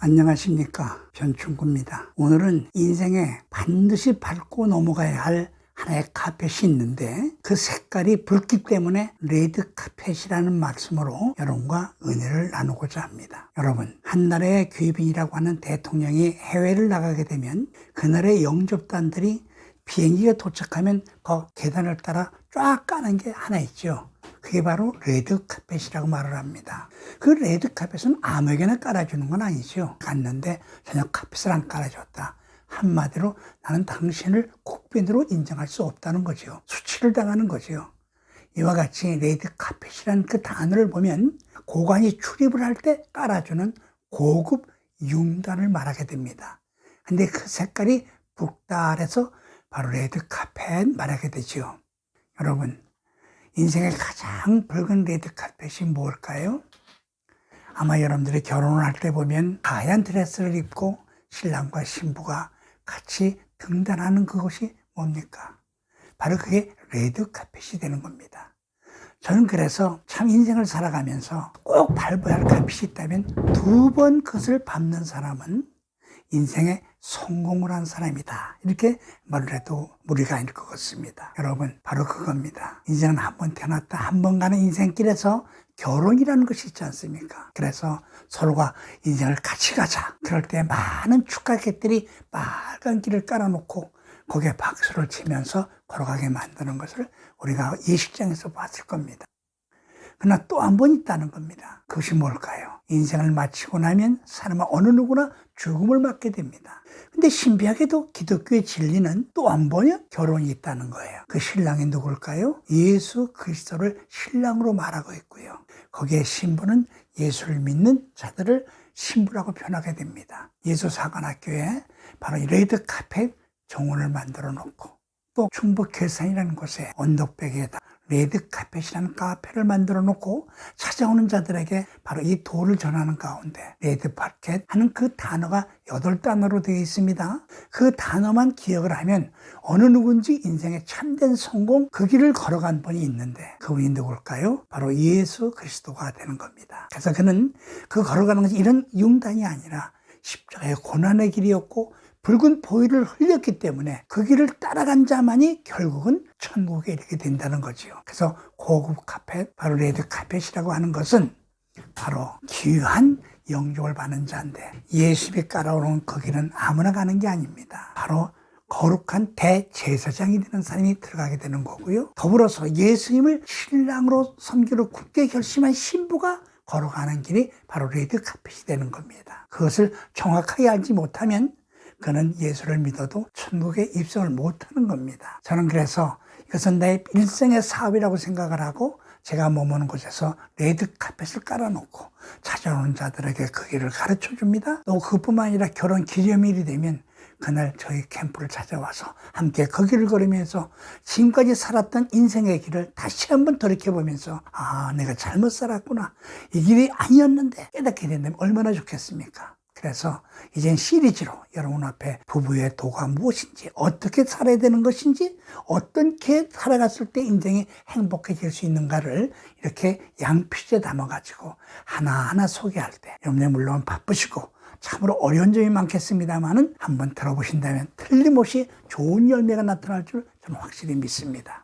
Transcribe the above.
안녕하십니까. 변충구입니다. 오늘은 인생에 반드시 밟고 넘어가야 할 하나의 카펫이 있는데 그 색깔이 붉기 때문에 레드 카펫이라는 말씀으로 여러분과 은혜를 나누고자 합니다. 여러분 한 나라의 귀빈이라고 하는 대통령이 해외를 나가게 되면 그 나라의 영접단들이 비행기가 도착하면 그 계단을 따라 쫙 까는 게 하나 있죠 그게 바로 레드 카펫이라고 말을 합니다. 그 레드 카펫은 아무에게나 깔아주는 건 아니죠. 갔는데 전혀 카펫을 안 깔아줬다. 한마디로 나는 당신을 국빈으로 인정할 수 없다는 거죠. 수치를 당하는 거죠. 이와 같이 레드 카펫이라는 그 단어를 보면 고관이 출입을 할 때 깔아주는 고급 융단을 말하게 됩니다. 근데 그 색깔이 북달해서 바로 레드 카펫 말하게 되죠. 여러분, 인생의 가장 붉은 레드 카펫이 뭘까요? 아마 여러분들이 결혼을 할 때 보면 하얀 드레스를 입고 신랑과 신부가 같이 등단하는 그것이 뭡니까? 바로 그게 레드 카펫이 되는 겁니다. 저는 그래서 참 인생을 살아가면서 꼭 밟아야 할 카펫이 있다면 두 번 그것을 밟는 사람은 인생에 성공을 한 사람이다. 이렇게 말을 해도 무리가 아닐 것 같습니다. 여러분, 바로 그겁니다. 인생은 한 번 태어났다. 한 번 가는 인생길에서 결혼이라는 것이 있지 않습니까? 그래서 서로가 인생을 같이 가자. 그럴 때 많은 축하객들이 빨간 길을 깔아놓고 거기에 박수를 치면서 걸어가게 만드는 것을 우리가 예식장에서 봤을 겁니다. 그러나 또 한 번 있다는 겁니다. 그것이 뭘까요? 인생을 마치고 나면 사람은 어느 누구나 죽음을 맞게 됩니다. 근데 신비하게도 기독교의 진리는 또 한 번의 결혼이 있다는 거예요. 그 신랑이 누굴까요? 예수 그리스도를 신랑으로 말하고 있고요. 거기에 신부는 예수를 믿는 자들을 신부라고 표현하게 됩니다. 예수 사관학교에 바로 이 레드 카펫 정원을 만들어 놓고 또 충북 괴산이라는 곳에 언덕배기에다 레드 카펫이라는 카페를 만들어 놓고 찾아오는 자들에게 바로 이 도를 전하는 가운데 레드 파켓 하는 그 단어가 여덟 단어로 되어 있습니다. 그 단어만 기억을 하면 어느 누군지 인생의 참된 성공 그 길을 걸어간 분이 있는데 그분이 누굴까요? 바로 예수 그리스도가 되는 겁니다. 그래서 그는 그 걸어가는 것이 이런 융단이 아니라 십자가의 고난의 길이었고 붉은 보혈을 흘렸기 때문에 그 길을 따라간 자만이 결국은 천국에 이르게 된다는 거지요. 그래서 고급 카펫, 바로 레드 카펫이라고 하는 것은 바로 귀한 영접을 받는 자인데 예수님이 깔아오는 그 길은 아무나 가는 게 아닙니다. 바로 거룩한 대제사장이 되는 사람이 들어가게 되는 거고요. 더불어서 예수님을 신랑으로 섬기로 굳게 결심한 신부가 걸어가는 길이 바로 레드 카펫이 되는 겁니다. 그것을 정확하게 알지 못하면 그는 예수를 믿어도 천국에 입성을 못하는 겁니다. 저는 그래서 이것은 내 일생의 사업이라고 생각을 하고 제가 머무는 곳에서 레드 카펫을 깔아놓고 찾아오는 자들에게 그 길을 가르쳐 줍니다. 또 그뿐만 아니라 결혼 기념일이 되면 그날 저희 캠프를 찾아와서 함께 그 길을 걸으면서 지금까지 살았던 인생의 길을 다시 한번 돌이켜보면서 아 내가 잘못 살았구나 이 길이 아니었는데 깨닫게 된다면 얼마나 좋겠습니까? 그래서 이젠 시리즈로 여러분 앞에 부부의 도가 무엇인지 어떻게 살아야 되는 것인지 어떻게 살아갔을 때 인생이 행복해질 수 있는가를 이렇게 양피지에 담아가지고 하나하나 소개할 때 여러분들 물론 바쁘시고 참으로 어려운 점이 많겠습니다만은 한번 들어보신다면 틀림없이 좋은 열매가 나타날 줄 저는 확실히 믿습니다.